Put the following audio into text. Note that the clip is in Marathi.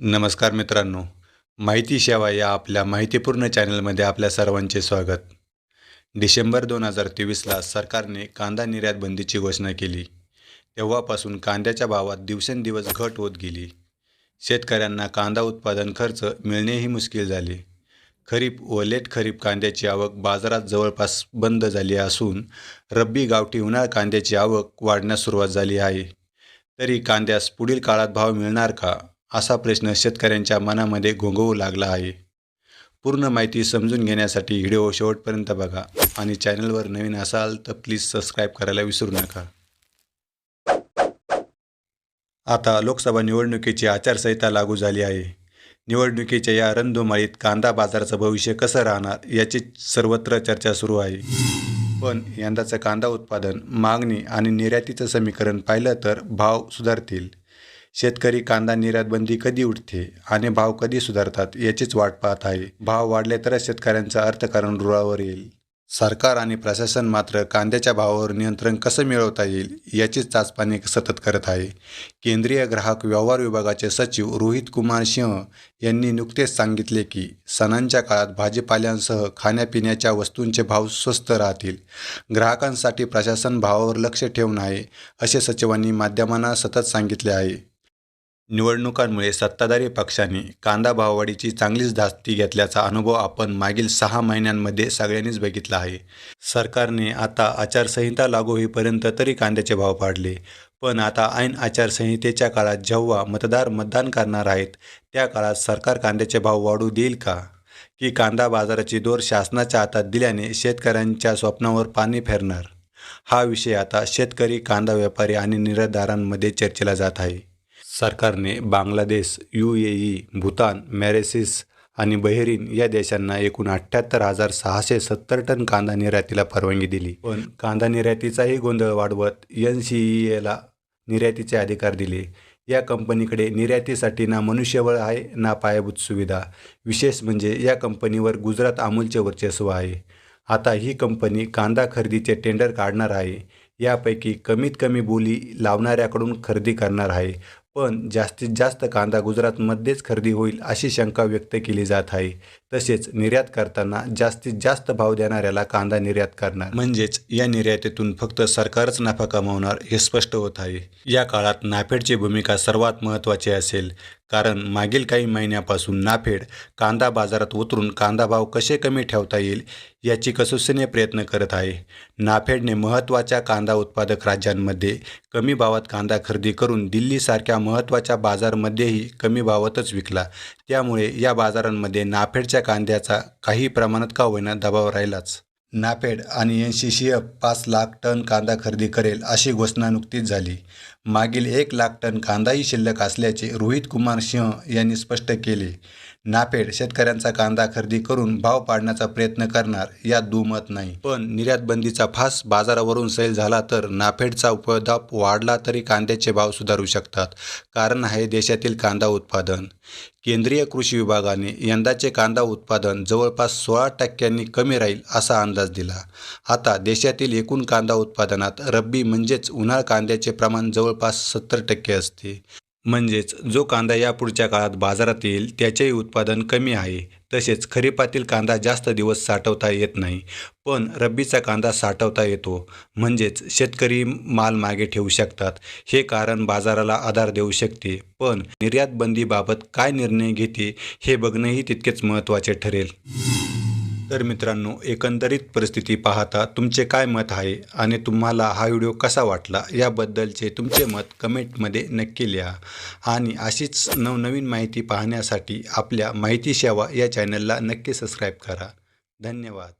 नमस्कार मित्रांनो. माहिती सेवा या आपल्या माहितीपूर्ण चॅनलमध्ये आपल्या सर्वांचे स्वागत. डिसेंबर दोन हजार तेवीसला सरकारने कांदा निर्यात बंदीची घोषणा केली. तेव्हापासून कांद्याच्या भावात दिवसेंदिवस घट होत गेली. शेतकऱ्यांना कांदा उत्पादन खर्च मिळणेही मुश्किल झाले. खरीप व लेट खरीप कांद्याची आवक बाजारात जवळपास बंद झाली असून रब्बी गावठी उन्हाळ कांद्याची आवक वाढण्यास सुरुवात झाली आहे. तरी कांद्यास पुढील काळात भाव मिळणार का? असा प्रश्न शेतकऱ्यांच्या मनामध्ये घोंगवू लागला आहे. पूर्ण माहिती समजून घेण्यासाठी व्हिडिओ शेवटपर्यंत बघा आणि चॅनलवर नवीन असाल तर प्लीज सबस्क्राईब करायला विसरू नका. आता लोकसभा निवडणुकीची आचारसंहिता लागू झाली आहे. निवडणुकीच्या या रणधुमाळीत कांदा बाजाराचं भविष्य कसं राहणार याची सर्वत्र चर्चा सुरू आहे. पण यंदाचं कांदा उत्पादन मागणी आणि निर्यातीचं समीकरण पाहिलं तर भाव सुधारतील. शेतकरी कांदा निर्यात बंदी कधी उठते आणि भाव कधी सुधारतात याचीच वाट पाहत आहे. भाव वाढले तरच शेतकऱ्यांचं अर्थकारण रुळावर येईल. सरकार आणि प्रशासन मात्र कांद्याच्या भावावर नियंत्रण कसं मिळवता येईल याचीच चाचपणी सतत करत आहे. केंद्रीय ग्राहक व्यवहार विभागाचे सचिव रोहित कुमार सिंह यांनी नुकतेच सांगितले की सणांच्या काळात भाजीपाल्यांसह खाण्यापिण्याच्या वस्तूंचे भाव स्वस्त राहतील. ग्राहकांसाठी प्रशासन भावावर लक्ष ठेवून आहे असे सचिवांनी माध्यमांना सतत सांगितले आहे. निवडणुकांमुळे सत्ताधारी पक्षांनी कांदा भाववाढीची चांगलीच धास्ती घेतल्याचा अनुभव आपण मागील सहा महिन्यांमध्ये सगळ्यांनीच बघितला आहे. सरकारने आता आचारसंहिता लागू होईपर्यंत तरी कांद्याचे भाव पाडले पण आता ऐन आचारसंहितेच्या काळात जेव्हा मतदार मतदान करणार आहेत त्या काळात सरकार कांद्याचे भाव वाढू देईल का? की कांदा बाजाराची दोर शासनाच्या हातात दिल्याने शेतकऱ्यांच्या स्वप्नावर पाणी फेरणार? हा विषय आता शेतकरी कांदा व्यापारी आणि निर्यातदारांमध्ये चर्चेला जात आहे. सरकारने Bangladesh U A E Bhutan Mauritius आणि बहेरीन या देशांना एकूण अठ्ठ्याहत्तर हजार सहाशे सत्तर टन कांदा निर्यातीला परवानगी दिली. पण कांदा निर्यातीचाही गोंधळ वाढवत एन सी ई एला निर्यातीचे अधिकार दिले. या कंपनीकडे निर्यातीसाठी ना मनुष्यबळ आहे ना पायाभूत सुविधा. विशेष म्हणजे या कंपनीवर गुजरात अमूलचे वर्चस्व आहे. आता ही कंपनी कांदा खरेदीचे टेंडर काढणार आहे. यापैकी कमीत कमी बोली लावणाऱ्याकडून खरेदी करणार आहे. पण जास्तीत जास्त कांदा गुजरातमध्येच खरेदी होईल अशी शंका व्यक्त केली जात आहे. तसेच निर्यात करताना जास्तीत जास्त भाव देणाऱ्याला कांदा निर्यात करणार. म्हणजेच या निर्यातीतून फक्त सरकारच नफा कमावणार हे स्पष्ट होत आहे. या काळात नाफेडची भूमिका सर्वात महत्त्वाची असेल. कारण मागील काही महिन्यापासून नाफेड कांदा बाजारात उतरून कांदा भाव कसे कमी ठेवता येईल याची कसोसीने प्रयत्न करत आहे. नाफेडने महत्त्वाच्या कांदा उत्पादक राज्यांमध्ये कमी भावात कांदा खरेदी करून दिल्लीसारख्या महत्त्वाच्या बाजारमध्येही कमी भावातच विकला. त्यामुळे या बाजारांमध्ये नाफेडच्या कांद्याचा काही प्रमाणात का होईना दबाव राहिलाच. नापेड आणि एन सी सी एफ पाच लाख टन कांदा खरेदी करेल अशी घोषणा नुकतीच झाली. मागील एक लाख टन कांदाही शिल्लक असल्याचे रोहित कुमार सिंह यांनी स्पष्ट केले. नाफेड शेतकऱ्यांचा कांदा खरेदी करून भाव पाडण्याचा प्रयत्न करणार यात दुमत नाही. पण निर्यात बंदीचा फास बाजारावरून सैल झाला तर नाफेडचा उपदाप वाढला तरी कांद्याचे भाव सुधारू शकतात. कारण आहे देशातील कांदा उत्पादन. केंद्रीय कृषी विभागाने यंदाचे कांदा उत्पादन जवळपास सोळा टक्क्यांनी कमी राहील असा अंदाज दिला. आता देशातील एकूण कांदा उत्पादनात रब्बी म्हणजेच उन्हाळ कांद्याचे प्रमाण जवळ जवळपास सत्तर टक्के असते. म्हणजेच जो कांदा यापुढच्या काळात बाजारात येईल त्याचेही उत्पादन कमी आहे. तसेच खरीपातील कांदा जास्त दिवस साठवता येत नाही पण रब्बीचा कांदा साठवता येतो. म्हणजेच शेतकरी माल मागे ठेवू शकतात. हे कारण बाजाराला आधार देऊ शकते. पण निर्यात बंदीबाबत काय निर्णय घेते हे बघणंही तितकेच महत्त्वाचे ठरेल. तर मित्रांनो एकंदरीत परिस्थिती पाहता तुमचे काय मत आहे आणि तुम्हाला हा व्हिडिओ कसा वाटला याबद्दलचे तुमचे मत कमेंटमध्ये नक्की लिहा. आणि अशीच नवनवीन माहिती पाहण्यासाठी आपल्या माहिती सेवा या चॅनलला नक्की सबस्क्राईब करा. धन्यवाद.